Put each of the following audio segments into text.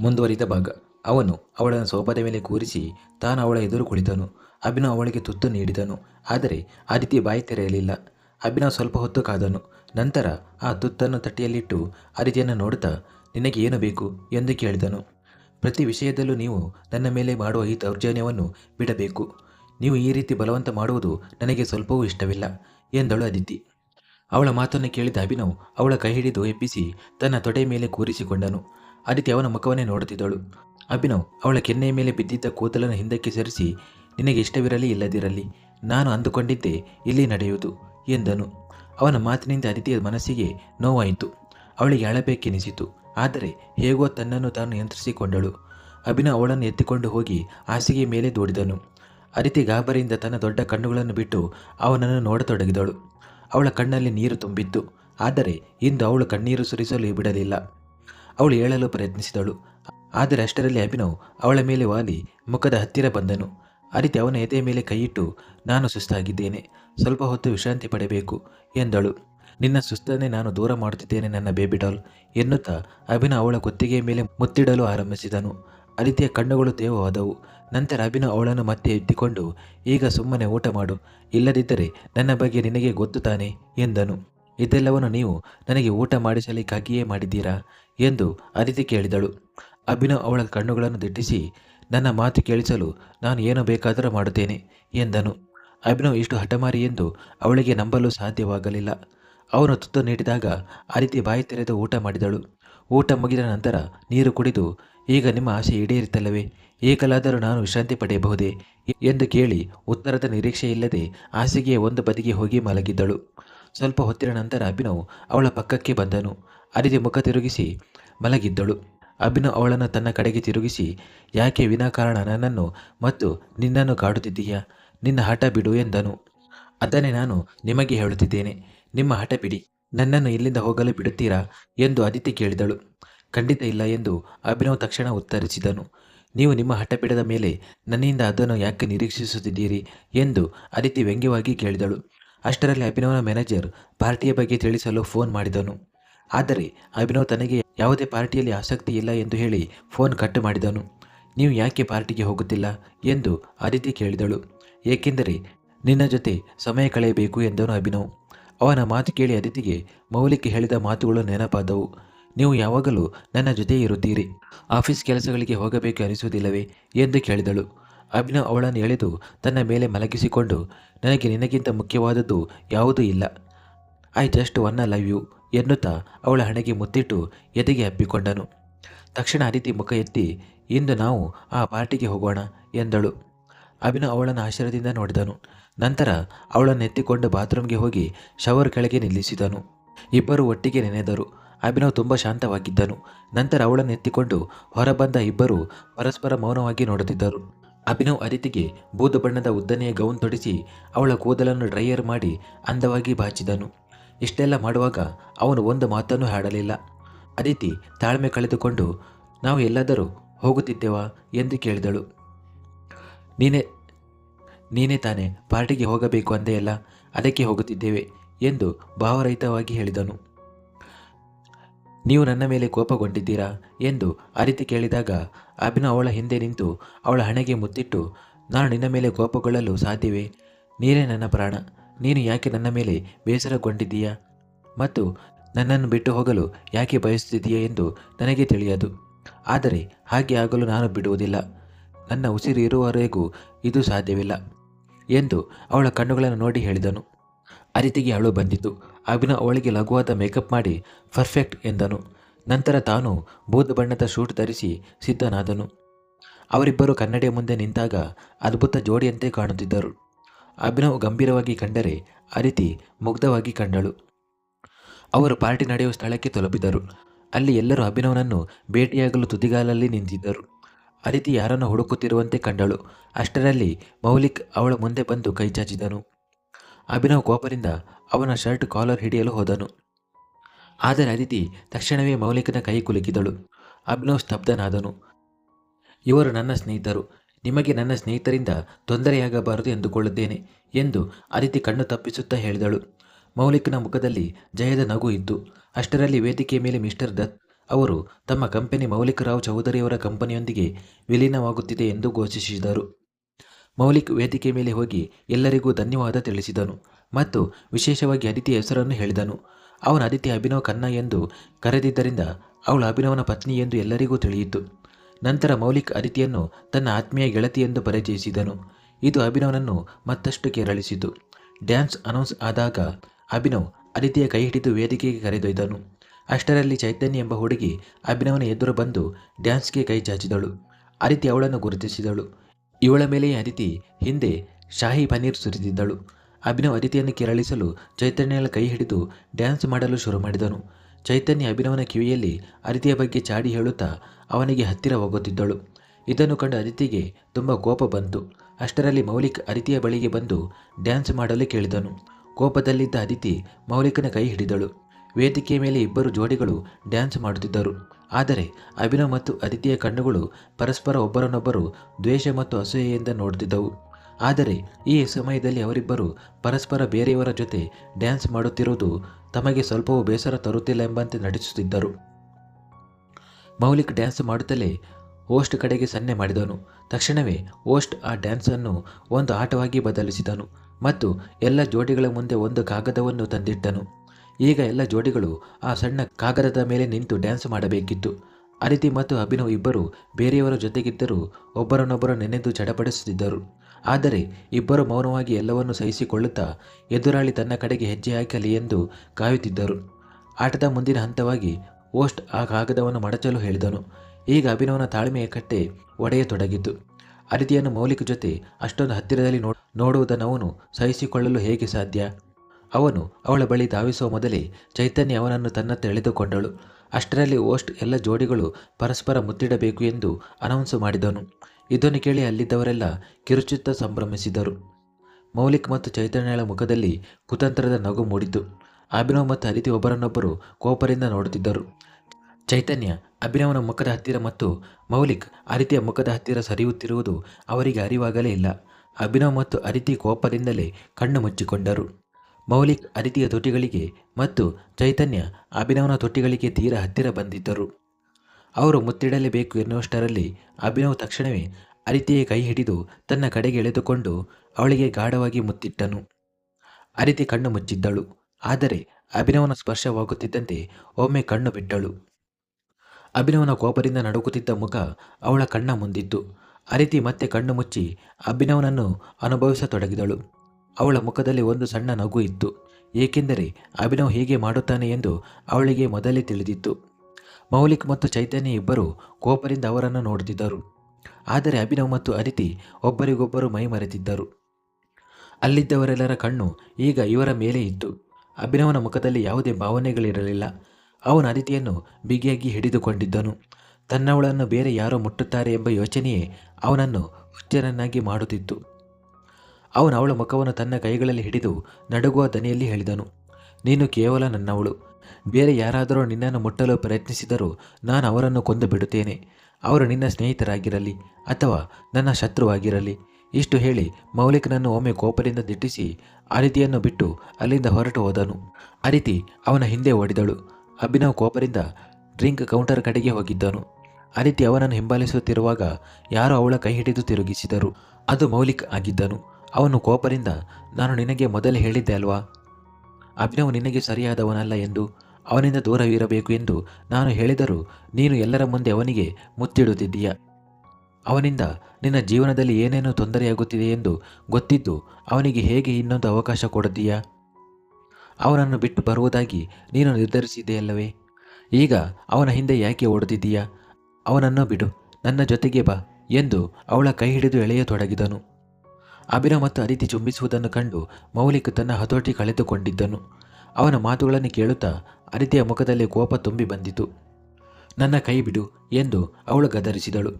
ಮುಂದುವರಿದ ಭಾಗ. ಅವನು ಅವಳನ್ನು ಸೋಪದ ಮೇಲೆ ಕೂರಿಸಿ ತಾನು ಅವಳ ಎದುರು ಕುಳಿತನು. ಅಭಿನವ್ ಅವಳಿಗೆ ತುತ್ತು ನೀಡಿದನು. ಆದರೆ ಆದಿತಿ ಬಾಯಿ ತೆರೆಯಲಿಲ್ಲ. ಅಭಿನವ್ ಸ್ವಲ್ಪ ಹೊತ್ತು ಕಾದನು. ನಂತರ ಆ ತುತ್ತನ್ನು ತಟ್ಟೆಯಲ್ಲಿಟ್ಟು ಅದಿತಿಯನ್ನು ನೋಡುತ್ತಾ, ನಿನಗೆ ಏನು ಬೇಕು ಎಂದು ಕೇಳಿದನು. ಪ್ರತಿ ವಿಷಯದಲ್ಲೂ ನೀವು ನನ್ನ ಮೇಲೆ ಮಾಡುವ ಈ ದೌರ್ಜನ್ಯವನ್ನು ಬಿಡಬೇಕು. ನೀವು ಈ ರೀತಿ ಬಲವಂತ ಮಾಡುವುದು ನನಗೆ ಸ್ವಲ್ಪವೂ ಇಷ್ಟವಿಲ್ಲ, ಎಂದಳು ಅದಿತಿ ಅವಳ ಮಾತನ್ನು ಕೇಳಿದ ಅಭಿನವ್ ಅವಳ ಕೈ ಹಿಡಿದು ಎಬ್ಬಿಸಿ ತನ್ನ ತೊಡೆ ಮೇಲೆ ಕೂರಿಸಿಕೊಂಡನು. ಅದಿತಿ ಅವನ ಮುಖವನ್ನೇ ನೋಡುತ್ತಿದ್ದಳು. ಅಭಿನವ್, ಅವಳ ಕೆನ್ನೆಯ ಮೇಲೆ ಬಿದ್ದಿದ್ದ ಕೂದಲನ್ನು ಹಿಂದಕ್ಕೆ ಸರಿಸಿ, ನಿನಗೆ ಇಷ್ಟವಿರಲಿ ಇಲ್ಲದಿರಲಿ, ನಾನು ಅಂದುಕೊಂಡಿದ್ದೆ ಇಲ್ಲಿ ನಡೆಯುವುದು ಎಂದನು. ಅವನ ಮಾತಿನಿಂದ ಅದಿತಿಯ ಮನಸ್ಸಿಗೆ ನೋವಾಯಿತು. ಅವಳಿಗೆ ಅಳಬೇಕೆನಿಸಿತು. ಆದರೆ ಹೇಗೋ ತನ್ನನ್ನು ತಾನು ನಿಯಂತ್ರಿಸಿಕೊಂಡಳು. ಅಭಿನವ್ ಅವಳನ್ನು ಎತ್ತಿಕೊಂಡು ಹೋಗಿ ಹಾಸಿಗೆ ಮೇಲೆ ದೂಡಿದನು. ಅದಿತಿ ಗಾಬರಿಯಿಂದ ತನ್ನ ದೊಡ್ಡ ಕಣ್ಣುಗಳನ್ನು ಬಿಟ್ಟು ಅವನನ್ನು ನೋಡತೊಡಗಿದಳು. ಅವಳ ಕಣ್ಣಲ್ಲಿ ನೀರು ತುಂಬಿತ್ತು. ಆದರೆ ಇಂದು ಅವಳು ಕಣ್ಣೀರು ಸುರಿಸಲು ಬಿಡಲಿಲ್ಲ. ಅವಳು ಹೇಳಲು ಪ್ರಯತ್ನಿಸಿದಳು. ಆದರೆ ಅಷ್ಟರಲ್ಲಿ ಅಭಿನವ್ ಅವಳ ಮೇಲೆ ವಾಲಿ ಮುಖದ ಹತ್ತಿರ ಬಂದನು. ಅದಿತಿ ಅವನ ಎದೆಯ ಮೇಲೆ ಕೈಯಿಟ್ಟು, ನಾನು ಸುಸ್ತಾಗಿದ್ದೇನೆ. ಸ್ವಲ್ಪ ಹೊತ್ತು ವಿಶ್ರಾಂತಿ ಪಡೆಯಬೇಕು, ಎಂದಳು. ನಿನ್ನ ಸುಸ್ತನ್ನೇ ನಾನು ದೂರ ಮಾಡುತ್ತಿದ್ದೇನೆ, ನನ್ನ ಬೇಬಿ ಡಾಲ್, ಎನ್ನುತ್ತಾ ಅಭಿನವ್ ಅವಳ ಕುತ್ತಿಗೆಯ ಮೇಲೆ ಮುತ್ತಿಡಲು ಆರಂಭಿಸಿದನು. ಅದಿತಿಯ ಕಣ್ಣುಗಳು ತೇವವಾದವು. ನಂತರ ಅಭಿನವ್ ಅವಳನ್ನು ಮತ್ತೆ ಎತ್ತಿಕೊಂಡು, ಈಗ ಸುಮ್ಮನೆ ಊಟ ಮಾಡು. ಇಲ್ಲದಿದ್ದರೆ ನನ್ನ ಬಗ್ಗೆ ನಿನಗೆ ಗೊತ್ತು ತಾನೆ, ಎಂದನು. ಇದೆಲ್ಲವನ್ನು ನೀವು ನನಗೆ ಊಟ ಮಾಡಿಸಲಿಕ್ಕಾಗಿಯೇ ಮಾಡಿದ್ದೀರಾ? ಎಂದು ಅದಿತಿ ಕೇಳಿದಳು. ಅಭಿನವ್ ಅವಳ ಕಣ್ಣುಗಳನ್ನು ದಿಟ್ಟಿಸಿ, ನನ್ನ ಮಾತು ಕೇಳಿಸಲು ನಾನು ಏನು ಬೇಕಾದರೂ ಮಾಡುತ್ತೇನೆ, ಎಂದನು. ಅಭಿನವ್ ಇಷ್ಟು ಹಠಮಾರಿ ಎಂದು ಅವಳಿಗೆ ನಂಬಲು ಸಾಧ್ಯವಾಗಲಿಲ್ಲ. ಅವನು ತುತ್ತು ನೀಡಿದಾಗ ಅದಿತಿ ಬಾಯಿ ತೆರೆದು ಊಟ ಮಾಡಿದಳು. ಊಟ ಮುಗಿದ ನಂತರ ನೀರು ಕುಡಿದು, ಈಗ ನಿಮ್ಮ ಆಸೆ ಈಡೇರಿತಲ್ಲವೇ? ಈಗಲಾದರೂ ನಾನು ವಿಶ್ರಾಂತಿ ಪಡೆಯಬಹುದೇ? ಎಂದು ಕೇಳಿ ಉತ್ತರದ ನಿರೀಕ್ಷೆ ಇಲ್ಲದೆ ಹಾಸಿಗೆಯ ಒಂದು ಬದಿಗೆ ಹೋಗಿ ಮಲಗಿದ್ದಳು. ಸ್ವಲ್ಪ ಹೊತ್ತಿನ ನಂತರ ಅಭಿನವ್ ಅವಳ ಪಕ್ಕಕ್ಕೆ ಬಂದನು. ಅದಿತಿ ಮುಖ ತಿರುಗಿಸಿ ಮಲಗಿದ್ದಳು. ಅಭಿನವ್ ಅವಳನ್ನು ತನ್ನ ಕಡೆಗೆ ತಿರುಗಿಸಿ, ಯಾಕೆ ವಿನಾಕಾರಣ ನನ್ನನ್ನು ಮತ್ತು ನಿನ್ನನ್ನು ಕಾಡುತ್ತಿದ್ದೀಯಾ? ನಿನ್ನ ಹಠ ಬಿಡು ಎಂದನು. ಅದನ್ನೇ ನಾನು ನಿಮಗೆ ಹೇಳುತ್ತಿದ್ದೇನೆ. ನಿಮ್ಮ ಹಠ ಬಿಡಿ. ನನ್ನನ್ನು ಇಲ್ಲಿಂದ ಹೋಗಲು ಬಿಡುತ್ತೀರಾ? ಎಂದು ಅದಿತಿ ಕೇಳಿದಳು. ಖಂಡಿತ ಇಲ್ಲ ಎಂದು ಅಭಿನವ್ ತಕ್ಷಣ ಉತ್ತರಿಸಿದನು. ನೀವು ನಿಮ್ಮ ಹಠ ಬಿಡದ ಮೇಲೆ ನನ್ನಿಂದ ಅದನ್ನು ಯಾಕೆ ನಿರೀಕ್ಷಿಸುತ್ತಿದ್ದೀರಿ? ಎಂದು ಅದಿತಿ ವ್ಯಂಗ್ಯವಾಗಿ ಕೇಳಿದಳು. ಅಷ್ಟರಲ್ಲಿ ಅಭಿನವನ ಮ್ಯಾನೇಜರ್ ಪಾರ್ಟಿಯ ಬಗ್ಗೆ ತಿಳಿಸಲು ಫೋನ್ ಮಾಡಿದನು. ಆದರೆ ಅಭಿನವ್ ತನಗೆ ಯಾವುದೇ ಪಾರ್ಟಿಯಲ್ಲಿ ಆಸಕ್ತಿ ಇಲ್ಲ ಎಂದು ಹೇಳಿ ಫೋನ್ ಕಟ್ ಮಾಡಿದನು. ನೀವು ಯಾಕೆ ಪಾರ್ಟಿಗೆ ಹೋಗುತ್ತಿಲ್ಲ? ಎಂದು ಅದಿತಿ ಕೇಳಿದಳು. ಏಕೆಂದರೆ ನಿನ್ನ ಜೊತೆ ಸಮಯ ಕಳೆಯಬೇಕು, ಎಂದನು ಅಭಿನವ್. ಅವನ ಮಾತು ಕೇಳಿ ಅದಿತಿಗೆ ಮೌಲಿಕೆ ಹೇಳಿದ ಮಾತುಗಳು ನೆನಪಾದವು. ನೀವು ಯಾವಾಗಲೂ ನನ್ನ ಜೊತೆ ಇರುತ್ತೀರಿ. ಆಫೀಸ್ ಕೆಲಸಗಳಿಗೆ ಹೋಗಬೇಕು ಅನಿಸುವುದಿಲ್ಲವೇ? ಎಂದು ಕೇಳಿದಳು. ಅಭಿನವ್ ಅವಳನ್ನು ಎಳೆದು ತನ್ನ ಮೇಲೆ ಮಲಗಿಸಿಕೊಂಡು, ನನಗೆ ನಿನಗಿಂತ ಮುಖ್ಯವಾದದ್ದು ಯಾವುದೂ ಇಲ್ಲ. I just want love you. ಎನ್ನುತ್ತಾ ಅವಳ ಹಣೆಗೆ ಮುತ್ತಿಟ್ಟು ಎದೆಗೆ ಹಬ್ಬಿಕೊಂಡನು. ತಕ್ಷಣ ಅದಿತಿ ಮುಖ ಎತ್ತಿ, ಇಂದು ನಾವು ಆ ಪಾರ್ಟಿಗೆ ಹೋಗೋಣ, ಎಂದಳು. ಅಭಿನವ್ ಅವಳನ್ನು ಆಶ್ಚರ್ಯದಿಂದ ನೋಡಿದನು. ನಂತರ ಅವಳನ್ನು ಎತ್ತಿಕೊಂಡು ಬಾತ್ರೂಮ್ಗೆ ಹೋಗಿ ಶವರ್ ಕೆಳಗೆ ನಿಲ್ಲಿಸಿದನು. ಇಬ್ಬರು ಒಟ್ಟಿಗೆ ನೆನೆದರು. ಅಭಿನವ್ ತುಂಬ ಶಾಂತವಾಗಿದ್ದನು. ನಂತರ ಅವಳನ್ನು ಎತ್ತಿಕೊಂಡು ಹೊರಬಂದ ಇಬ್ಬರು ಪರಸ್ಪರ ಮೌನವಾಗಿ ನೋಡುತ್ತಿದ್ದರು. ಅಭಿನವ್ ಅದಿತಿಗೆ ಬೂದು ಬಣ್ಣದ ಉದ್ದನೆಯ ಗೌನ್ ತೊಡಿಸಿ ಅವಳ ಕೂದಲನ್ನು ಡ್ರೈಯರ್ ಮಾಡಿ ಅಂದವಾಗಿ ಬಾಚಿದನು. ಇಷ್ಟೆಲ್ಲ ಮಾಡುವಾಗ ಅವನು ಒಂದು ಮಾತನ್ನು ಹಾಡಲಿಲ್ಲ. ಅದಿತಿ ತಾಳ್ಮೆ ಕಳೆದುಕೊಂಡು, ನಾವು ಎಲ್ಲಾದರೂ ಹೋಗುತ್ತಿದ್ದೇವಾ? ಎಂದು ಕೇಳಿದಳು. ನೀನೇ ನೀನೇ ತಾನೇ ಪಾರ್ಟಿಗೆ ಹೋಗಬೇಕು ಅಂದೆಯಲ್ಲ ಅದಕ್ಕೆ ಹೋಗುತ್ತಿದ್ದೇವೆ, ಎಂದು ಭಾವರಹಿತವಾಗಿ ಹೇಳಿದನು. ನೀವು ನನ್ನ ಮೇಲೆ ಕೋಪಗೊಂಡಿದ್ದೀರಾ? ಎಂದು ಅರಿತಿ ಕೇಳಿದಾಗ ಅಭಿನ ಅವಳ ಹಿಂದೆ ನಿಂತು ಅವಳ ಹಣೆಗೆ ಮುತ್ತಿಟ್ಟು, ನಾನು ನಿನ್ನ ಮೇಲೆ ಕೋಪಗೊಳ್ಳಲು ಸಾಧ್ಯವೇ? ನೀರೇ ನನ್ನ ಪ್ರಾಣ. ನೀನು ಯಾಕೆ ನನ್ನ ಮೇಲೆ ಬೇಸರಗೊಂಡಿದ್ದೀಯಾ? ಮತ್ತು ನನ್ನನ್ನು ಬಿಟ್ಟು ಹೋಗಲು ಯಾಕೆ ಬಯಸುತ್ತಿದ್ದೀಯಾ ಎಂದು ನನಗೆ ತಿಳಿಯದು. ಆದರೆ ಹಾಗೆ ಆಗಲು ನಾನು ಬಿಡುವುದಿಲ್ಲ. ನನ್ನ ಉಸಿರು ಇರುವವರೆಗೂ ಇದು ಸಾಧ್ಯವಿಲ್ಲ ಎಂದು ಅವಳ ಕಣ್ಣುಗಳನ್ನು ನೋಡಿ ಹೇಳಿದನು. ಅರಿತಿಗೆ ಅಳು ಬಂದಿತು. ಅಭಿನ ಅವಳಿಗೆ ಲಘುವಾದ ಮೇಕಪ್ ಮಾಡಿ, ಪರ್ಫೆಕ್ಟ್ ಎಂದನು. ನಂತರ ತಾನು ಬೂದು ಬಣ್ಣದ ಶೂಟ್ ಧರಿಸಿ ಸಿದ್ಧನಾದನು. ಅವರಿಬ್ಬರು ಕನ್ನಡಿಯ ಮುಂದೆ ನಿಂತಾಗ ಅದ್ಭುತ ಜೋಡಿಯಂತೆ ಕಾಣುತ್ತಿದ್ದರು. ಅಭಿನವ್ ಗಂಭೀರವಾಗಿ ಕಂಡರೆ ಅರಿತಿ ಮುಗ್ಧವಾಗಿ ಕಂಡಳು. ಅವರು ಪಾರ್ಟಿ ನಡೆಯುವ ಸ್ಥಳಕ್ಕೆ ತಲುಪಿದರು. ಅಲ್ಲಿ ಎಲ್ಲರೂ ಅಭಿನವನನ್ನು ಭೇಟಿಯಾಗಲು ತುದಿಗಾಲಲ್ಲಿ ನಿಂತಿದ್ದರು. ಅದಿತಿ ಯಾರನ್ನು ಹುಡುಕುತ್ತಿರುವಂತೆ ಕಂಡಳು. ಅಷ್ಟರಲ್ಲಿ ಮೌಲಿಕ್ ಅವಳ ಮುಂದೆ ಬಂದು ಕೈಚಾಚಿದನು ಅಭಿನವ್ ಕೋಪದಿಂದ ಅವನ ಶರ್ಟ್ ಕಾಲರ್ ಹಿಡಿಯಲು ಹೋದನು. ಆದರೆ ಅದಿತಿ ತಕ್ಷಣವೇ ಮೌಲಿಕನ ಕೈ ಕುಲುಕಿದಳು. ಅಭಿನವ್ ಸ್ತಬ್ಧನಾದನು. ಇವರು ನನ್ನ ಸ್ನೇಹಿತರು. ನಿಮಗೆ ನನ್ನ ಸ್ನೇಹಿತರಿಂದ ತೊಂದರೆಯಾಗಬಾರದು ಎಂದುಕೊಳ್ಳುತ್ತೇನೆ ಎಂದು ಅದಿತಿ ಕಣ್ಣು ತಪ್ಪಿಸುತ್ತಾ ಹೇಳಿದಳು. ಮೌಲಿಕನ ಮುಖದಲ್ಲಿ ಜಯದ ನಗು ಇತ್ತು. ಅಷ್ಟರಲ್ಲಿ ವೇದಿಕೆಯ ಮೇಲೆ ಮಿಸ್ಟರ್ ದತ್ ಅವರು ತಮ್ಮ ಕಂಪನಿ ಮೌಲಿಕ್ ರಾವ್ ಚೌಧರಿಯವರ ಕಂಪನಿಯೊಂದಿಗೆ ವಿಲೀನವಾಗುತ್ತಿದೆ ಎಂದು ಘೋಷಿಸಿದರು. ಮೌಲಿಕ್ ವೇದಿಕೆ ಮೇಲೆ ಹೋಗಿ ಎಲ್ಲರಿಗೂ ಧನ್ಯವಾದ ತಿಳಿಸಿದನು ಮತ್ತು ವಿಶೇಷವಾಗಿ ಅದಿತಿ ಹೆಸರನ್ನು ಹೇಳಿದನು. ಅವನ ಅದಿತಿ ಅಭಿನವ್ ಖನ್ನಾ ಎಂದು ಕರೆದಿದ್ದರಿಂದ ಅವಳು ಅಭಿನವನ ಪತ್ನಿ ಎಂದು ಎಲ್ಲರಿಗೂ ತಿಳಿಯಿತು. ನಂತರ ಮೌಲಿಕ್ ಅದಿತಿಯನ್ನು ತನ್ನ ಆತ್ಮೀಯ ಗೆಳತಿಯೆಂದು ಪರಿಚಯಿಸಿದನು. ಇದು ಅಭಿನವನನ್ನು ಮತ್ತಷ್ಟು ಕೆರಳಿಸಿತು. ಡ್ಯಾನ್ಸ್ ಅನೌನ್ಸ್ ಆದಾಗ ಅಭಿನವ್ ಅದಿತಿಯ ಕೈ ಹಿಡಿದು ವೇದಿಕೆಗೆ ಕರೆದೊಯ್ದನು. ಅಷ್ಟರಲ್ಲಿ ಚೈತನ್ಯ ಎಂಬ ಹುಡುಗಿ ಅಭಿನವನ ಎದುರು ಬಂದು ಡ್ಯಾನ್ಸ್ಗೆ ಕೈ ಚಾಚಿದಳು. ಅದಿತಿ ಅವಳನ್ನು ಗುರುತಿಸಿದಳು. ಇವಳ ಮೇಲೆಯೇ ಅದಿತಿ ಹಿಂದೆ ಶಾಹಿ ಪನೀರ್ ಸುರಿದಿದ್ದಳು. ಅಭಿನವ್ ಅದಿತಿಯನ್ನು ಕೆರಳಿಸಲು ಚೈತನ್ಯಳ ಕೈ ಹಿಡಿದು ಡ್ಯಾನ್ಸ್ ಮಾಡಲು ಶುರು ಮಾಡಿದನು. ಚೈತನ್ಯ ಅಭಿನವನ ಕಿವಿಯಲ್ಲಿ ಅದಿತಿಯ ಬಗ್ಗೆ ಚಾಡಿ ಹೇಳುತ್ತಾ ಅವನಿಗೆ ಹತ್ತಿರ ಹೋಗುತ್ತಿದ್ದಳು. ಇದನ್ನು ಕಂಡು ಅದಿತಿಗೆ ತುಂಬ ಕೋಪ ಬಂತು. ಅಷ್ಟರಲ್ಲಿ ಮೌಲಿಕ್ ಅದಿತಿಯ ಬಳಿಗೆ ಬಂದು ಡ್ಯಾನ್ಸ್ ಮಾಡಲು ಕೇಳಿದನು. ಕೋಪದಲ್ಲಿದ್ದ ಅದಿತಿ ಮೌಲಿಕನ ಕೈ ಹಿಡಿದಳು. ವೇದಿಕೆಯ ಮೇಲೆ ಇಬ್ಬರು ಜೋಡಿಗಳು ಡ್ಯಾನ್ಸ್ ಮಾಡುತ್ತಿದ್ದರು. ಆದರೆ ಅಭಿನವ್ ಮತ್ತು ಅದಿತಿಯ ಕಣ್ಣುಗಳು ಪರಸ್ಪರ ಒಬ್ಬರನ್ನೊಬ್ಬರು ದ್ವೇಷ ಮತ್ತು ಅಸೂಯೆಯಿಂದ ನೋಡುತ್ತಿದ್ದವು. ಆದರೆ ಈ ಸಮಯದಲ್ಲಿ ಅವರಿಬ್ಬರು ಪರಸ್ಪರ ಬೇರೆಯವರ ಜೊತೆ ಡ್ಯಾನ್ಸ್ ಮಾಡುತ್ತಿರುವುದು ತಮಗೆ ಸ್ವಲ್ಪವೂ ಬೇಸರ ತರುತ್ತಿಲ್ಲ ಎಂಬಂತೆ ನಟಿಸುತ್ತಿದ್ದರು. ಮೌಲಿಕ್ ಡ್ಯಾನ್ಸ್ ಮಾಡುತ್ತಲೇ ಹೋಸ್ಟ್ ಕಡೆಗೆ ಸನ್ನೆ ಮಾಡಿದನು. ತಕ್ಷಣವೇ ಹೋಸ್ಟ್ ಆ ಡ್ಯಾನ್ಸನ್ನು ಒಂದು ಆಟವಾಗಿ ಬದಲಿಸಿದನು ಮತ್ತು ಎಲ್ಲ ಜೋಡಿಗಳ ಮುಂದೆ ಒಂದು ಕಾಗದವನ್ನು ತಂದಿಟ್ಟನು. ಈಗ ಎಲ್ಲ ಜೋಡಿಗಳು ಆ ಸಣ್ಣ ಕಾಗದದ ಮೇಲೆ ನಿಂತು ಡ್ಯಾನ್ಸ್ ಮಾಡಬೇಕಿತ್ತು. ಅದಿತಿ ಮತ್ತು ಅಭಿನವ್ ಇಬ್ಬರು ಬೇರೆಯವರ ಜೊತೆಗಿದ್ದರೂ ಒಬ್ಬರನ್ನೊಬ್ಬರು ನೆನೆದು ಚಡಪಡಿಸುತ್ತಿದ್ದರು ಆದರೆ ಇಬ್ಬರು ಮೌನವಾಗಿ ಎಲ್ಲವನ್ನೂ ಸಹಿಸಿಕೊಳ್ಳುತ್ತಾ ಎದುರಾಳಿ ತನ್ನ ಕಡೆಗೆ ಹೆಜ್ಜೆ ಹಾಕಲಿ ಎಂದು ಕಾಯುತ್ತಿದ್ದರು. ಆಟದ ಮುಂದಿನ ಹಂತವಾಗಿ ಓಸ್ಟ್ ಆ ಕಾಗದವನ್ನು ಮಡಚಲು ಹೇಳಿದನು. ಈಗ ಅಭಿನವನ ತಾಳ್ಮೆಯ ಕಟ್ಟೆ ಒಡೆಯತೊಡಗಿತು ಅದಿತಿಯನ್ನು ಮೌಲಿಕ ಜೊತೆ ಅಷ್ಟೊಂದು ಹತ್ತಿರದಲ್ಲಿ ನೋಡುವುದನ್ನು ಅವನು ಸಹಿಸಿಕೊಳ್ಳಲು ಹೇಗೆ ಸಾಧ್ಯ? ಅವನು ಅವಳ ಬಳಿ ಧಾವಿಸುವ ಮೊದಲೇ ಚೈತನ್ಯ ಅವನನ್ನು ತನ್ನತ್ತ ಎಳೆದುಕೊಂಡಳು. ಅಷ್ಟರಲ್ಲಿ ಓಸ್ಟ್ ಎಲ್ಲ ಜೋಡಿಗಳು ಪರಸ್ಪರ ಮುತ್ತಿಡಬೇಕು ಎಂದು ಅನೌನ್ಸ್ ಮಾಡಿದನು. ಇದನ್ನು ಕೇಳಿ ಅಲ್ಲಿದ್ದವರೆಲ್ಲ ಕಿರುಚುತ್ತಾ ಸಂಭ್ರಮಿಸಿದರು. ಮೌಲಿಕ್ ಮತ್ತು ಚೈತನ್ಯಳ ಮುಖದಲ್ಲಿ ಕುತಂತ್ರದ ನಗು ಮೂಡಿತು. ಅಭಿನವ್ ಮತ್ತು ಅದಿತಿ ಒಬ್ಬರನ್ನೊಬ್ಬರು ಕೋಪರಿಂದ ನೋಡುತ್ತಿದ್ದರು. ಚೈತನ್ಯ ಅಭಿನವನ ಮುಖದ ಹತ್ತಿರ ಮತ್ತು ಮೌಲಿಕ್ ಅರಿತಿಯ ಮುಖದ ಹತ್ತಿರ ಸರಿಯುತ್ತಿರುವುದು ಅವರಿಗೆ ಅರಿವಾಗಲೇ ಇಲ್ಲ. ಅಭಿನವ್ ಮತ್ತು ಅದಿತಿ ಕೋಪದಿಂದಲೇ ಕಣ್ಣು ಮುಚ್ಚಿಕೊಂಡರು. ಮೌಲಿಕ್ ಅದಿತಿಯ ತುಟಿಗಳಿಗೆ ಮತ್ತು ಚೈತನ್ಯ ಅಭಿನವನ ತುಟಿಗಳಿಗೆ ತೀರ ಹತ್ತಿರ ಬಂದಿದ್ದರು. ಅವರು ಮುತ್ತಿಡಲೇಬೇಕು ಎನ್ನುವಷ್ಟರಲ್ಲಿ ಅಭಿನವ್ ತಕ್ಷಣವೇ ಅದಿತಿಯ ಕೈ ಹಿಡಿದು ತನ್ನ ಕಡೆಗೆ ಎಳೆದುಕೊಂಡು ಅವಳಿಗೆ ಗಾಢವಾಗಿ ಮುತ್ತಿಟ್ಟನು. ಅರಿತಿ ಕಣ್ಣು ಮುಚ್ಚಿದ್ದಳು. ಆದರೆ ಅಭಿನವನ ಸ್ಪರ್ಶವಾಗುತ್ತಿದ್ದಂತೆ ಒಮ್ಮೆ ಕಣ್ಣು ಬಿಟ್ಟಳು ಅಭಿನವನ ಕೋಪದಿಂದ ನಡುಕುತ್ತಿದ್ದ ಮುಖ ಅವಳ ಕಣ್ಣ ಮುಂದಿತ್ತು. ಅರಿತಿ ಮತ್ತೆ ಕಣ್ಣು ಮುಚ್ಚಿ ಅಭಿನವನನ್ನು ಅನುಭವಿಸತೊಡಗಿದಳು. ಅವಳ ಮುಖದಲ್ಲಿ ಒಂದು ಸಣ್ಣ ನಗು ಇತ್ತು. ಏಕೆಂದರೆ ಅಭಿನವ್ ಹೀಗೆ ಮಾಡುತ್ತಾನೆ ಎಂದು ಅವಳಿಗೆ ಮೊದಲೇ ತಿಳಿದಿತ್ತು. ಮೌಲಿಕ್ ಮತ್ತು ಚೈತನ್ಯ ಇಬ್ಬರು ಕೋಪದಿಂದ ಅವರನ್ನು ನೋಡುತ್ತಿದ್ದರು. ಆದರೆ ಅಭಿನವ್ ಮತ್ತು ಅದಿತಿ ಒಬ್ಬರಿಗೊಬ್ಬರು ಮೈಮರೆತಿದ್ದರು ಅಲ್ಲಿದ್ದವರೆಲ್ಲರ ಕಣ್ಣು ಈಗ ಇವರ ಮೇಲೆ ಇತ್ತು. ಅಭಿನವನ ಮುಖದಲ್ಲಿ ಯಾವುದೇ ಭಾವನೆಗಳಿರಲಿಲ್ಲ. ಅವನ ಅದಿತಿಯನ್ನು ಬಿಗಿಯಾಗಿ ಹಿಡಿದುಕೊಂಡಿದ್ದನು. ತನ್ನವಳನ್ನು ಬೇರೆ ಯಾರೋ ಮುಟ್ಟುತ್ತಾರೆ ಎಂಬ ಯೋಚನೆಯೇ ಅವನನ್ನು ಹುಚ್ಚರನ್ನಾಗಿ ಮಾಡುತ್ತಿತ್ತು. ಅವನು ಅವಳ ಮುಖವನ್ನು ತನ್ನ ಕೈಗಳಲ್ಲಿ ಹಿಡಿದು ನಡುಗುವ ದನಿಯಲ್ಲಿ ಹೇಳಿದನು, ನೀನು ಕೇವಲ ನನ್ನವಳು. ಬೇರೆ ಯಾರಾದರೂ ನಿನ್ನನ್ನು ಮುಟ್ಟಲು ಪ್ರಯತ್ನಿಸಿದರೂ ನಾನು ಅವರನ್ನು ಕೊಂದು ಬಿಡುತ್ತೇನೆ. ಅವರು ನಿನ್ನ ಸ್ನೇಹಿತರಾಗಿರಲಿ ಅಥವಾ ನನ್ನ ಶತ್ರುವಾಗಿರಲಿ. ಇಷ್ಟು ಹೇಳಿ ಮೌಲಿಕನನ್ನು ಒಮ್ಮೆ ಕೋಪದಿಂದ ದಿಟ್ಟಿಸಿ ಅರಿತಿಯನ್ನು ಬಿಟ್ಟು ಅಲ್ಲಿಂದ ಹೊರಟು ಹೋದನು. ಅರಿತಿ ಅವನ ಹಿಂದೆ ಓಡಿದಳು. ಅಭಿನವ್ ಕೋಪದಿಂದ ಡ್ರಿಂಕ್ ಕೌಂಟರ್ ಕಡೆಗೆ ಹೋಗಿದ್ದನು. ಅರಿತಿ ಅವನನ್ನು ಹಿಂಬಾಲಿಸುತ್ತಿರುವಾಗ ಯಾರೋ ಅವಳ ಕೈ ಹಿಡಿದು ತಿರುಗಿಸಿದರು. ಅದು ಮೌಲಿಕ್ ಆಗಿದ್ದನು. ಅವನು ಕೋಪದಿಂದ, ನಾನು ನಿನಗೆ ಮೊದಲೇ ಹೇಳಿದ್ದೆ ಅಲ್ವಾ? ಅಭಿನವ್ ನಿನಗೆ ಸರಿಯಾದವನಲ್ಲ ಎಂದು, ಅವನಿಂದ ದೂರವಿರಬೇಕು ಎಂದು ನಾನು ಹೇಳಿದರೂ ನೀನು ಎಲ್ಲರ ಮುಂದೆ ಅವನಿಗೆ ಮುತ್ತಿಡುತ್ತಿದ್ದೀಯ? ಅವನಿಂದ, ನಿನ್ನ ಜೀವನದಲ್ಲಿ ಏನೇನು ತೊಂದರೆಯಾಗುತ್ತಿದೆ ಎಂದು ಗೊತ್ತಿದ್ದು ಅವನಿಗೆ ಹೇಗೆ ಇನ್ನೊಂದು ಅವಕಾಶ ಕೊಡುತ್ತೀಯಾ ಅವನನ್ನು ಬಿಟ್ಟು ಬರುವುದಾಗಿ ನೀನು ನಿರ್ಧರಿಸಿದೆಯಲ್ಲವೇ? ಈಗ ಅವನ ಹಿಂದೆ ಯಾಕೆ ಓಡುತ್ತಿದ್ದೀಯಾ ಅವನನ್ನು ಬಿಡು, ನನ್ನ ಜೊತೆಗೆ ಬಾ ಎಂದು ಅವಳ ಕೈ ಹಿಡಿದು ಎಳೆಯತೊಡಗಿದನು. ಅಭಿನವ್ ಮತ್ತು ಅದಿತಿ ಚುಂಬಿಸುವುದನ್ನು ಕಂಡು ಮೌಲಿಕ್ ತನ್ನ ಹತೋಟಿ ಕಳೆದುಕೊಂಡಿದ್ದನು. ಅವನ ಮಾತುಗಳನ್ನು ಕೇಳುತ್ತಾ ಅದಿತಿಯ ಮುಖದಲ್ಲಿ ಕೋಪ ತುಂಬಿ ಬಂದಿತು. ನನ್ನ ಕೈ ಬಿಡು ಎಂದು ಅವಳು ಗದರಿಸಿದಳು.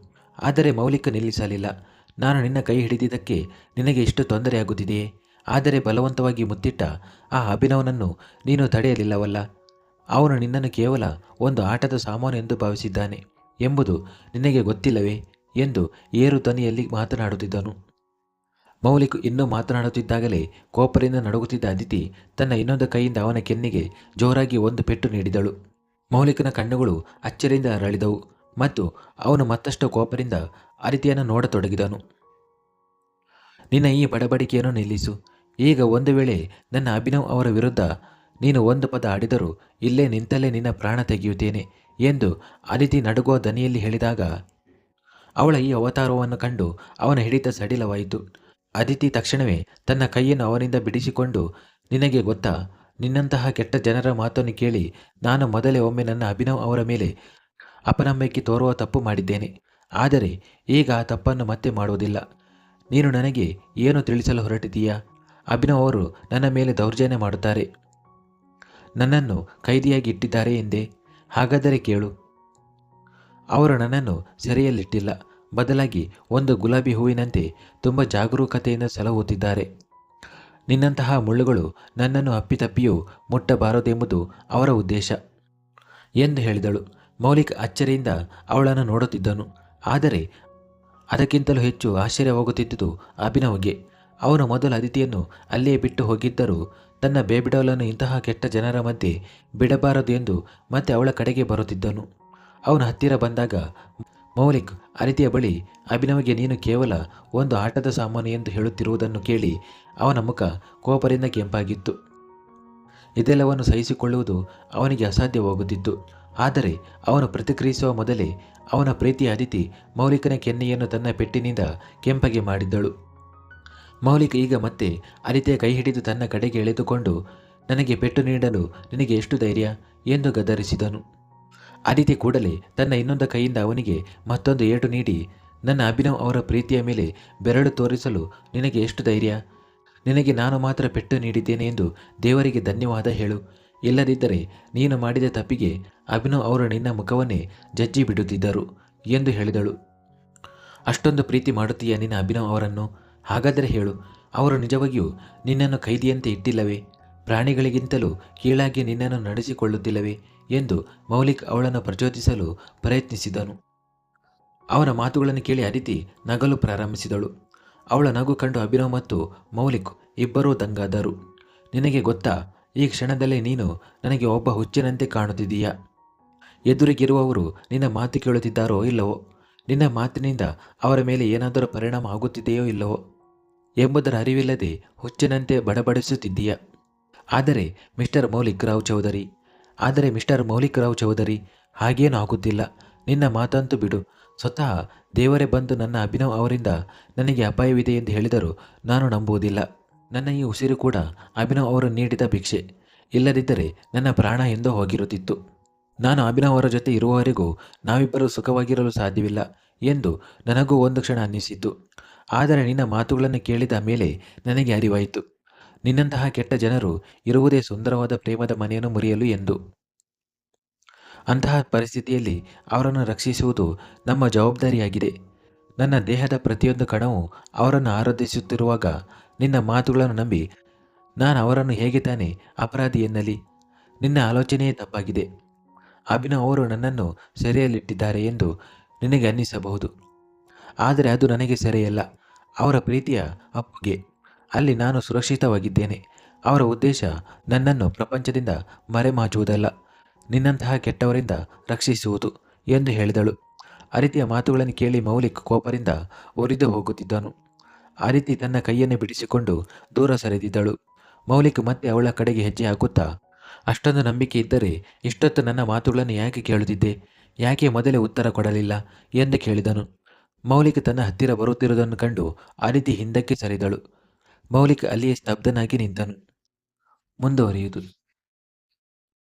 ಆದರೆ ಮೌಲಿಕ ನಿಲ್ಲಿಸಲಿಲ್ಲ. ನಾನು ನಿನ್ನ ಕೈ ಹಿಡಿದಿದ್ದಕ್ಕೆ ನಿನಗೆ ಇಷ್ಟು ತೊಂದರೆಯಾಗುತ್ತಿದೆಯೇ? ಆದರೆ ಬಲವಂತವಾಗಿ ಮುತ್ತಿಟ್ಟ ಆ ಅಭಿನವನನ್ನು ನೀನು ತಡೆಯಲಿಲ್ಲವಲ್ಲ. ಅವನು ನಿನ್ನನ್ನು ಕೇವಲ ಒಂದು ಆಟದ ಸಾಮಾನು ಎಂದು ಭಾವಿಸಿದ್ದಾನೆ ಎಂಬುದು ನಿನಗೆ ಗೊತ್ತಿಲ್ಲವೇ? ಎಂದು ಏರು ತನಿಯಲ್ಲಿ ಮಾತನಾಡುತ್ತಿದ್ದನು. ಮೌಲಿಕ್ ಇನ್ನೂ ಮಾತನಾಡುತ್ತಿದ್ದಾಗಲೇ ಕೋಪದಿಂದ ನಡುಗುತ್ತಿದ್ದ ಅದಿತಿ ತನ್ನ ಇನ್ನೊಂದು ಕೈಯಿಂದ ಅವನ ಕೆನ್ನಿಗೆ ಜೋರಾಗಿ ಒಂದು ಪೆಟ್ಟು ನೀಡಿದಳು. ಮೌಲಿಕನ ಕಣ್ಣುಗಳು ಅಚ್ಚರಿಯಿಂದ ಅರಳಿದವು ಮತ್ತು ಅವನು ಮತ್ತಷ್ಟು ಕೋಪದಿಂದ ಅದಿತಿಯನ್ನು ನೋಡತೊಡಗಿದನು. ನಿನ್ನ ಈ ಬಡಬಡಿಕೆಯನ್ನು ನಿಲ್ಲಿಸು. ಈಗ ಒಂದು ವೇಳೆ ನನ್ನ ಅಭಿನವ್ ಅವರ ವಿರುದ್ಧ ನೀನು ಒಂದು ಪದ ಆಡಿದರೂ ಇಲ್ಲೇ ನಿಂತಲ್ಲೇ ನಿನ್ನ ಪ್ರಾಣ ತೆಗೆಯುತ್ತೇನೆ ಎಂದು ಅದಿತಿ ನಡುಗುವ ದನಿಯಲ್ಲಿ ಹೇಳಿದಾಗ ಅವಳ ಈ ಅವತಾರವನ್ನು ಕಂಡು ಅವನ ಹಿಡಿತ ಸಡಿಲವಾಯಿತು. ಅದಿತಿ ತಕ್ಷಣವೇ ತನ್ನ ಕೈಯನ್ನು ಅವನಿಂದ ಬಿಡಿಸಿಕೊಂಡು, ನಿನಗೆ ಗೊತ್ತಾ, ನಿನ್ನಂತಹ ಕೆಟ್ಟ ಜನರ ಮಾತನ್ನು ಕೇಳಿ ನಾನು ಮೊದಲೇ ಒಮ್ಮೆ ನನ್ನ ಅಭಿನವ್ ಅವರ ಮೇಲೆ ಅಪನಂಬಿಕೆ ತೋರುವ ತಪ್ಪು ಮಾಡಿದ್ದೇನೆ. ಆದರೆ ಈಗ ಆ ತಪ್ಪನ್ನು ಮತ್ತೆ ಮಾಡುವುದಿಲ್ಲ ನೀನು ನನಗೆ ಏನು ತಿಳಿಸಲು ಹೊರಟಿದ್ದೀಯಾ? ಅಭಿನವ್ ಅವರು ನನ್ನ ಮೇಲೆ ದೌರ್ಜನ್ಯ ಮಾಡುತ್ತಾರೆ. ನನ್ನನ್ನು ಕೈದಿಯಾಗಿ ಇಟ್ಟಿದ್ದಾರೆ ಎಂದೇ. ಹಾಗಾದರೆ ಕೇಳು. ಅವರು ನನ್ನನ್ನು ಸೆರೆಯಲ್ಲಿಟ್ಟಿಲ್ಲ. ಬದಲಾಗಿ ಒಂದು ಗುಲಾಬಿ ಹೂವಿನಂತೆ ತುಂಬ ಜಾಗರೂಕತೆಯಿಂದ ಸಲಹುತ್ತಿದ್ದಾರೆ ನಿನ್ನಂತಹ ಮುಳ್ಳುಗಳು ನನ್ನನ್ನು ಅಪ್ಪಿತಪ್ಪಿಯೂ ಮುಟ್ಟಬಾರದೆಂಬುದು ಅವರ ಉದ್ದೇಶ ಎಂದು ಹೇಳಿದಳು. ಮೌಲಿಕ್ ಅಚ್ಚರಿಯಿಂದ ಅವಳನ್ನು ನೋಡುತ್ತಿದ್ದನು. ಆದರೆ ಅದಕ್ಕಿಂತಲೂ ಹೆಚ್ಚು ಆಶ್ಚರ್ಯವಾಗುತ್ತಿದ್ದುದು ಅಭಿನವ್ಗೆ. ಅವನು ಮೊದಲ ಅದಿತಿಯನ್ನು ಅಲ್ಲಿಯೇ ಬಿಟ್ಟು ಹೋಗಿದ್ದರೂ ತನ್ನ ಬೇಬಿಡವಲನ್ನು ಇಂತಹ ಕೆಟ್ಟ ಜನರ ಮಧ್ಯೆ ಬಿಡಬಾರದು ಎಂದು ಮತ್ತೆ ಅವಳ ಕಡೆಗೆ ಬರುತ್ತಿದ್ದನು. ಅವನು ಹತ್ತಿರ ಬಂದಾಗ ಮೌಲಿಕ್ ಅದಿತಿಯ ಬಳಿ ಅಭಿನವ್ಗೆ ನೀನು ಕೇವಲ ಒಂದು ಆಟದ ಸಾಮಾನು ಎಂದು ಹೇಳುತ್ತಿರುವುದನ್ನು ಕೇಳಿ ಅವನ ಮುಖ ಕೋಪರಿಂದ ಕೆಂಪಾಗಿತ್ತು. ಇದೆಲ್ಲವನ್ನು ಸಹಿಸಿಕೊಳ್ಳುವುದು ಅವನಿಗೆ ಅಸಾಧ್ಯವಾಗುತ್ತಿತ್ತು. ಆದರೆ ಅವನು ಪ್ರತಿಕ್ರಿಯಿಸುವ ಮೊದಲೇ ಅವನ ಪ್ರೀತಿಯ ಅದಿತಿ ಮೌಲಿಕನ ಕೆನ್ನೆಯನ್ನು ತನ್ನ ಪೆಟ್ಟಿನಿಂದ ಕೆಂಪಗೆ ಮಾಡಿದ್ದಳು. ಮೌಲಿಕ ಈಗ ಮತ್ತೆ ಅನಿತೆಯ ಕೈ ಹಿಡಿದು ತನ್ನ ಕಡೆಗೆ ಎಳೆದುಕೊಂಡು, ನನಗೆ ಪೆಟ್ಟು ನೀಡಲು ನಿನಗೆ ಎಷ್ಟು ಧೈರ್ಯ? ಎಂದು ಗದರಿಸಿದನು. ಅದಿತಿ ಕೂಡಲೇ ತನ್ನ ಇನ್ನೊಂದು ಕೈಯಿಂದ ಅವನಿಗೆ ಮತ್ತೊಂದು ಏಟು ನೀಡಿ, ನನ್ನ ಅಭಿನವ್ ಅವರ ಪ್ರೀತಿಯ ಮೇಲೆ ಬೆರಳು ತೋರಿಸಲು ನಿನಗೆ ಎಷ್ಟು ಧೈರ್ಯ? ನಿನಗೆ ನಾನು ಮಾತ್ರ ಪೆಟ್ಟು ನೀಡಿದ್ದೇನೆ ಎಂದು ದೇವರಿಗೆ ಧನ್ಯವಾದ ಹೇಳು. ಇಲ್ಲದಿದ್ದರೆ ನೀನು ಮಾಡಿದ ತಪ್ಪಿಗೆ ಅಭಿನವ್ ಅವರು ನಿನ್ನ ಮುಖವನ್ನೇ ಜಜ್ಜಿ ಬಿಡುತ್ತಿದ್ದರು ಎಂದು ಹೇಳಿದಳು. ಅಷ್ಟೊಂದು ಪ್ರೀತಿ ಮಾಡುತ್ತೀಯ ನಿನ್ನ ಅಭಿನವ್ ಅವರನ್ನು? ಹಾಗಾದರೆ ಹೇಳು, ಅವರು ನಿಜವಾಗಿಯೂ ನಿನ್ನನ್ನು ಕೈದಿಯಂತೆ ಇಟ್ಟಿಲ್ಲವೇ? ಪ್ರಾಣಿಗಳಿಗಿಂತಲೂ ಕೀಳಾಗಿ ನಿನ್ನನ್ನು ನಡೆಸಿಕೊಳ್ಳುತ್ತಿಲ್ಲವೇ? ಎಂದು ಮೌಲಿಕ್ ಅವಳನ್ನು ಪ್ರಚೋದಿಸಲು ಪ್ರಯತ್ನಿಸಿದನು. ಅವನ ಮಾತುಗಳನ್ನು ಕೇಳಿ ಅದಿತಿ ನಗಲು ಪ್ರಾರಂಭಿಸಿದಳು. ಅವಳ ನಗು ಕಂಡು ಅಭಿನವ್ ಮತ್ತು ಮೌಲಿಕ್ ಇಬ್ಬರೂ ದಂಗಾದರು. ನಿನಗೆ ಗೊತ್ತಾ, ಈ ಕ್ಷಣದಲ್ಲೇ ನೀನು ನನಗೆ ಒಬ್ಬ ಹುಚ್ಚಿನಂತೆ ಕಾಣುತ್ತಿದ್ದೀಯಾ? ಎದುರಿಗಿರುವವರು ನಿನ್ನ ಮಾತು ಕೇಳುತ್ತಿದ್ದಾರೋ ಇಲ್ಲವೋ? ನಿನ್ನ ಮಾತಿನಿಂದ ಅವರ ಮೇಲೆ ಏನಾದರೂ ಪರಿಣಾಮ ಆಗುತ್ತಿದೆಯೋ ಇಲ್ಲವೋ? ಎಂಬುದರ ಅರಿವಿಲ್ಲದೆ ಹುಚ್ಚಿನಂತೆ ಬಡಬಡಿಸುತ್ತಿದ್ದೀಯಾ? ಆದರೆ ಮಿಸ್ಟರ್ ಮೌಲಿಕ್ ರಾವ್ ಚೌಧರಿ ಆದರೆ ಮಿಸ್ಟರ್ ಮೌಲಿಕ್ ರಾವ್ ಚೌಧರಿ, ಹಾಗೇನೂ ಆಗುತ್ತಿಲ್ಲ ನಿನ್ನ ಮಾತಂತೂ ಬಿಡು. ಸ್ವತಃ ದೇವರೇ ಬಂದು ನನ್ನ ಅಭಿನವ್ ಅವರಿಂದ ನನಗೆ ಅಪಾಯವಿದೆ ಎಂದು ಹೇಳಿದರೂ ನಾನು ನಂಬುವುದಿಲ್ಲ. ನನ್ನ ಈ ಉಸಿರು ಕೂಡ ಅಭಿನವ್ ಅವರು ನೀಡಿದ ಭಿಕ್ಷೆ. ಇಲ್ಲದಿದ್ದರೆ ನನ್ನ ಪ್ರಾಣ ಎಂದೋ ಹೋಗಿರುತ್ತಿತ್ತು. ನಾನು ಅಭಿನವ್ ಅವರ ಜೊತೆ ಇರುವವರೆಗೂ ನಾವಿಬ್ಬರೂ ಸುಖವಾಗಿರಲು ಸಾಧ್ಯವಿಲ್ಲ ಎಂದು ನನಗೂ ಒಂದು ಕ್ಷಣ ಅನ್ನಿಸಿತು ಆದರೆ ನಿನ್ನ ಮಾತುಗಳನ್ನು ಕೇಳಿದ ಮೇಲೆ ನನಗೆ ಅರಿವಾಯಿತು. ನಿನ್ನಂತಹ ಕೆಟ್ಟ ಜನರು ಇರುವುದೇ ಸುಂದರವಾದ ಪ್ರೇಮದ ಮನೆಯನ್ನು ಮುರಿಯಲು ಎಂದು. ಅಂತಹ ಪರಿಸ್ಥಿತಿಯಲ್ಲಿ ಅವರನ್ನು ರಕ್ಷಿಸುವುದು ನಮ್ಮ ಜವಾಬ್ದಾರಿಯಾಗಿದೆ. ನನ್ನ ದೇಹದ ಪ್ರತಿಯೊಂದು ಕಣವು ಅವರನ್ನು ಆರಾಧಿಸುತ್ತಿರುವಾಗ ನಿನ್ನ ಮಾತುಗಳನ್ನು ನಂಬಿ ನಾನು ಅವರನ್ನು ಹೇಗೆ ತಾನೇ ಅಪರಾಧಿ ಎನ್ನಲಿ? ನಿನ್ನ ಆಲೋಚನೆಯೇ ತಪ್ಪಾಗಿದೆ. ಅಭಿನವ್ ಅವರು ನನ್ನನ್ನು ಸೆರೆಯಲ್ಲಿಟ್ಟಿದ್ದಾರೆ ಎಂದು ನಿನಗೆ ಅನ್ನಿಸಬಹುದು. ಆದರೆ ಅದು ನನಗೆ ಸೆರೆಯಲ್ಲ, ಅವರ ಪ್ರೀತಿಯ ಅಪ್ಪುಗೆ. ಅಲ್ಲಿ ನಾನು ಸುರಕ್ಷಿತವಾಗಿದ್ದೇನೆ. ಅವರ ಉದ್ದೇಶ ನನ್ನನ್ನು ಪ್ರಪಂಚದಿಂದ ಮರೆಮಾಚುವುದಲ್ಲ. ನಿನ್ನಂತಹ ಕೆಟ್ಟವರಿಂದ ರಕ್ಷಿಸುವುದು ಎಂದು ಹೇಳಿದಳು. ಅರಿತಿಯ ಮಾತುಗಳನ್ನು ಕೇಳಿ ಮೌಲಿಕ್ ಕೋಪದಿಂದ ಒರಿದು ಹೋಗುತ್ತಿದ್ದನು. ರೀತಿ ತನ್ನ ಕೈಯನ್ನು ಬಿಡಿಸಿಕೊಂಡು ದೂರ ಸರಿದಿದ್ದಳು. ಮೌಲಿಕ್ ಮತ್ತೆ ಅವಳ ಕಡೆಗೆ ಹೆಜ್ಜೆ ಹಾಕುತ್ತಾ, ಅಷ್ಟೊಂದು ನಂಬಿಕೆ ಇದ್ದರೆ ಇಷ್ಟೊತ್ತು ನನ್ನ ಮಾತುಗಳನ್ನು ಯಾಕೆ ಕೇಳುತ್ತಿದ್ದೆ? ಯಾಕೆ ಮೊದಲೇ ಉತ್ತರ ಕೊಡಲಿಲ್ಲ? ಎಂದು ಕೇಳಿದನು. ಮೌಲಿಕ್ ತನ್ನ ಹತ್ತಿರ ಬರುತ್ತಿರುವುದನ್ನು ಕಂಡು ಅದಿತಿ ಹಿಂದಕ್ಕೆ ಸರಿದಳು. ಮೌಲಿಕ್ ಅಲ್ಲಿಯೇ ಸ್ತಬ್ಧನಾಗಿ ನಿಂತನು. ಮುಂದುವರಿಯುವುದು.